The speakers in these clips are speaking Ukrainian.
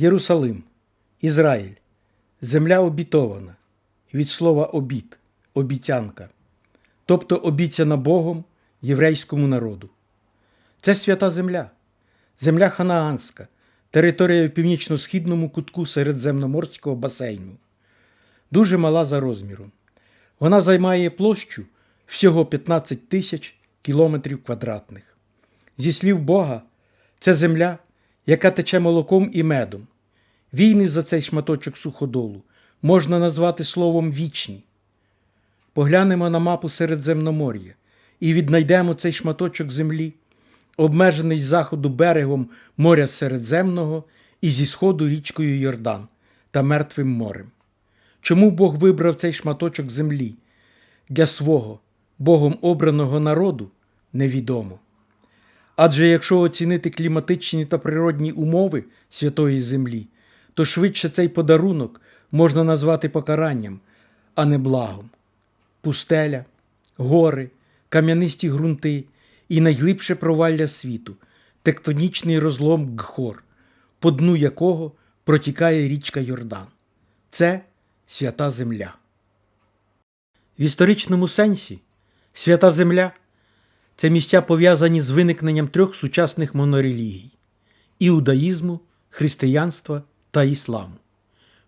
Єрусалим, Ізраїль, земля обітована, від слова обіт, обіцянка, тобто обіцяна Богом єврейському народу. Це свята земля, земля Ханаанська, територія в північно-східному кутку Середземноморського басейну. Дуже мала за розміром. Вона займає площу всього 15 тисяч кілометрів квадратних. Зі слів Бога, це земля, яка тече молоком і медом. Війни за цей шматочок суходолу можна назвати словом вічні. Поглянемо на мапу Середземномор'я і віднайдемо цей шматочок землі, обмежений з заходу берегом моря Середземного і зі сходу річкою Йордан та Мертвим морем. Чому Бог вибрав цей шматочок землі для свого Богом обраного народу, невідомо. Адже якщо оцінити кліматичні та природні умови святої землі, то швидше цей подарунок можна назвати покаранням, а не благом. Пустеля, гори, кам'янисті ґрунти і найглибше провалля світу, тектонічний розлом Гхор, по дну якого протікає річка Йордан. Це свята земля. В історичному сенсі свята земля це місця пов'язані з виникненням трьох сучасних монорелігій іудаїзму, християнства та ісламу.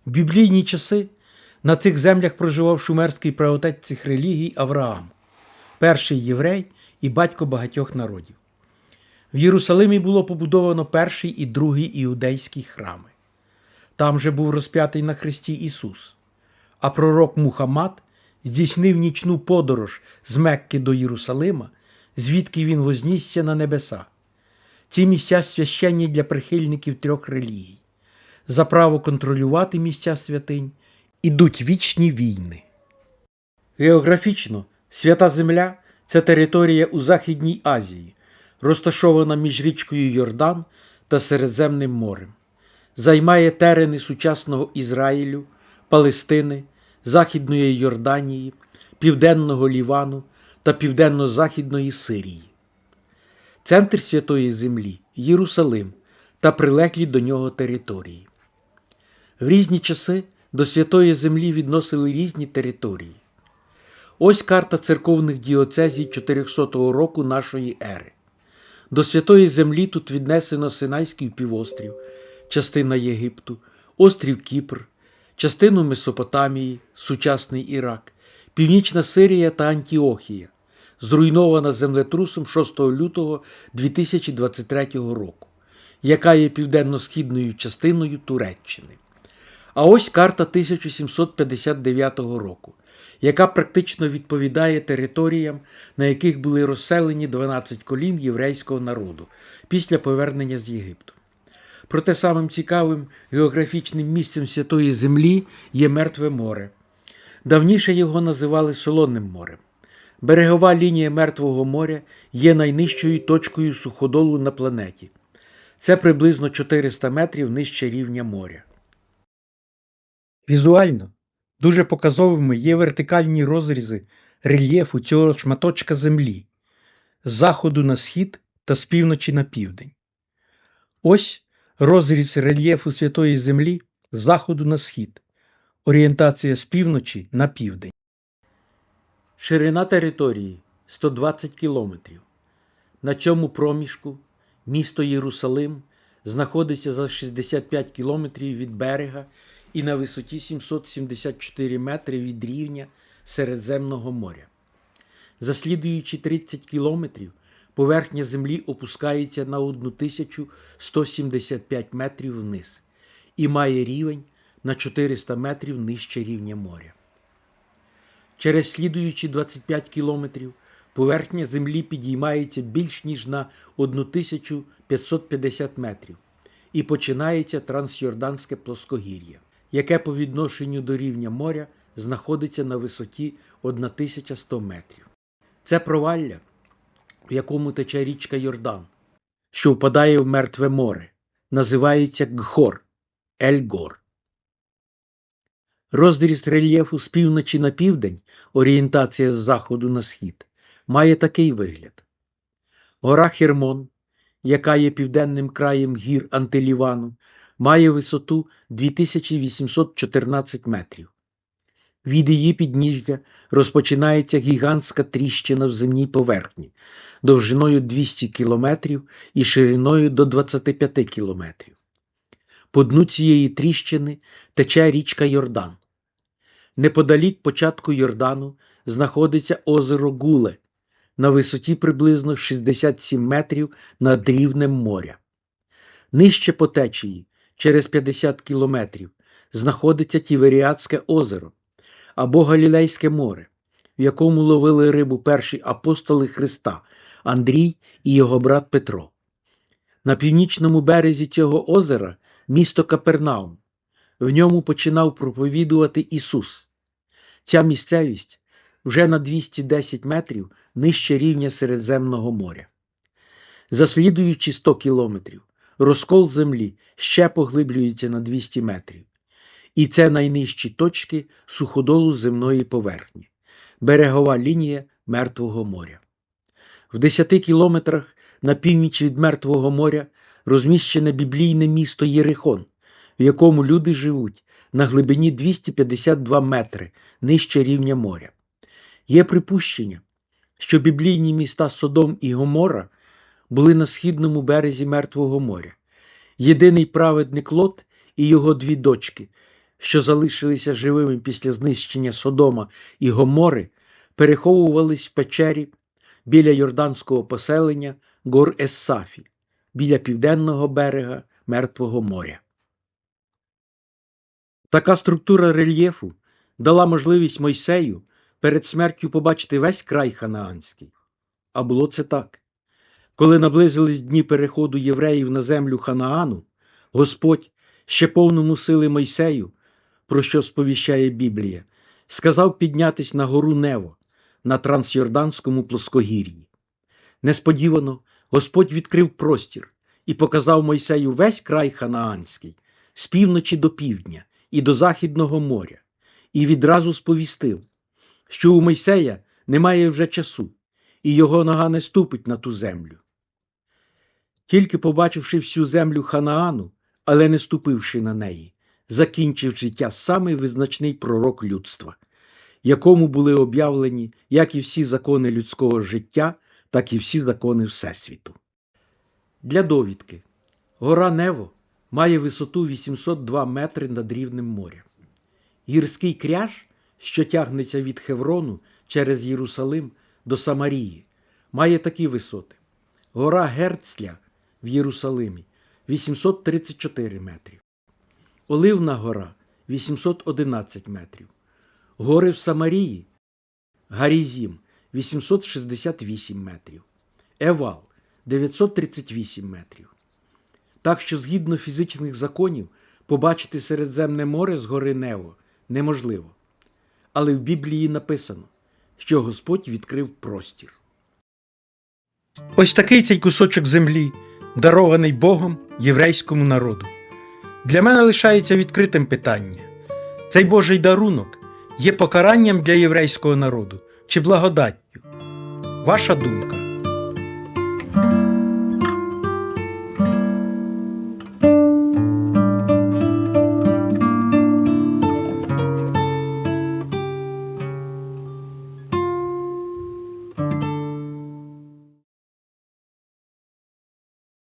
В біблійні часи на цих землях проживав шумерський правотець цих релігій Авраам, перший єврей і батько багатьох народів. В Єрусалимі було побудовано перший і другий іудейський храми. Там же був розп'ятий на хресті Ісус. А пророк Мухаммад здійснив нічну подорож з Мекки до Єрусалима, звідки він вознісся на небеса. Ці місця священні для прихильників трьох релігій. За право контролювати місця святинь ідуть вічні війни. Географічно свята земля це територія у Західній Азії, розташована між річкою Йордан та Середземним морем. Займає терени сучасного Ізраїлю, Палестини, Західної Йорданії, Південного Лівану та Південно-Західної Сирії. Центр Святої Землі Єрусалим та прилеглі до нього території. В різні часи до Святої Землі відносили різні території. Ось карта церковних діоцезій 400 року нашої ери. До Святої Землі тут віднесено Синайський півострів, частина Єгипту, острів Кіпр, частину Месопотамії, сучасний Ірак, Північна Сирія та Антіохія, зруйнована землетрусом 6 лютого 2023 року, яка є південно-східною частиною Туреччини. А ось карта 1759 року, яка практично відповідає територіям, на яких були розселені 12 колін єврейського народу після повернення з Єгипту. Проте самим цікавим географічним місцем Святої Землі є Мертве море. Давніше його називали Солонним морем. Берегова лінія Мертвого моря є найнижчою точкою суходолу на планеті. Це приблизно 400 метрів нижче рівня моря. Візуально дуже показовими є вертикальні розрізи рельєфу цього шматочка землі з заходу на схід та з півночі на південь. Ось розріз рельєфу Святої Землі з заходу на схід, орієнтація з півночі на південь. Ширина території 120 кілометрів. На цьому проміжку місто Єрусалим знаходиться за 65 кілометрів від берега і на висоті 774 метри від рівня Середземного моря. За слідуючі 30 кілометрів поверхня землі опускається на 1175 метрів вниз і має рівень на 400 метрів нижче рівня моря. Через слідуючі 25 кілометрів поверхня землі підіймається більш ніж на 1550 метрів і починається трансйорданське плоскогір'я, яке по відношенню до рівня моря знаходиться на висоті 1100 метрів. Це провалля, в якому тече річка Йордан, що впадає в Мертве море, називається Гхор Ель-Гор. Розріз рельєфу з півночі на південь, орієнтація з заходу на схід, має такий вигляд. Гора Хермон, яка є південним краєм гір Антилівану, має висоту 2814 метрів. Від її підніжжя розпочинається гігантська тріщина в земній поверхні довжиною 200 кілометрів і шириною до 25 кілометрів. По дну цієї тріщини тече річка Йордан. Неподалік початку Йордану знаходиться озеро Гуле на висоті приблизно 67 метрів над рівнем моря. Нижче по течії, через 50 кілометрів, знаходиться Тіверіатське озеро або Галілейське море, в якому ловили рибу перші апостоли Христа Андрій і його брат Петро. На північному березі цього озера місто Капернаум. В ньому починав проповідувати Ісус. Ця місцевість вже на 210 метрів нижче рівня Середземного моря. За слідуючі 100 кілометрів розкол землі ще поглиблюється на 200 метрів. І це найнижчі точки суходолу земної поверхні, берегова лінія Мертвого моря. В 10 кілометрах на північ від Мертвого моря розміщене біблійне місто Єрихон, в якому люди живуть на глибині 252 метри нижче рівня моря. Є припущення, що біблійні міста Содом і Гомора були на східному березі Мертвого моря. Єдиний праведник Лот і його дві дочки, що залишилися живими після знищення Содома і Гомори, переховувались в печері біля йорданського поселення Гор Ессафі, біля південного берега Мертвого моря. Така структура рельєфу дала можливість Мойсею перед смертю побачити весь край ханаанський. А було це так. Коли наблизились дні переходу євреїв на землю Ханаану, Господь, ще повному сили Мойсею, про що сповіщає Біблія, сказав піднятись на гору Нево на трансйорданському плоскогір'ї. Несподівано Господь відкрив простір і показав Мойсею весь край ханаанський, з півночі до півдня і до Західного моря, і відразу сповістив, що у Мойсея немає вже часу, і його нога не ступить на ту землю. Тільки побачивши всю землю Ханаану, але не ступивши на неї, закінчив життя самий визначний пророк людства, якому були об'явлені як і всі закони людського життя, так і всі закони Всесвіту. Для довідки гора Нево має висоту 802 метри над рівнем моря. Гірський кряж, що тягнеться від Хеврону через Єрусалим до Самарії, має такі висоти. Гора Герцля в Єрусалимі 834 метрів. Оливна гора 811 метрів. Гори в Самарії Гарізім 868 метрів. Евал 938 метрів. Так що, згідно фізичних законів, побачити Середземне море з гори Нево неможливо. Але в Біблії написано, що Господь відкрив простір. Ось такий цей кусочок землі, дарований Богом єврейському народу. Для мене лишається відкритим питання: цей Божий дарунок є покаранням для єврейського народу чи благодаттю? Ваша думка.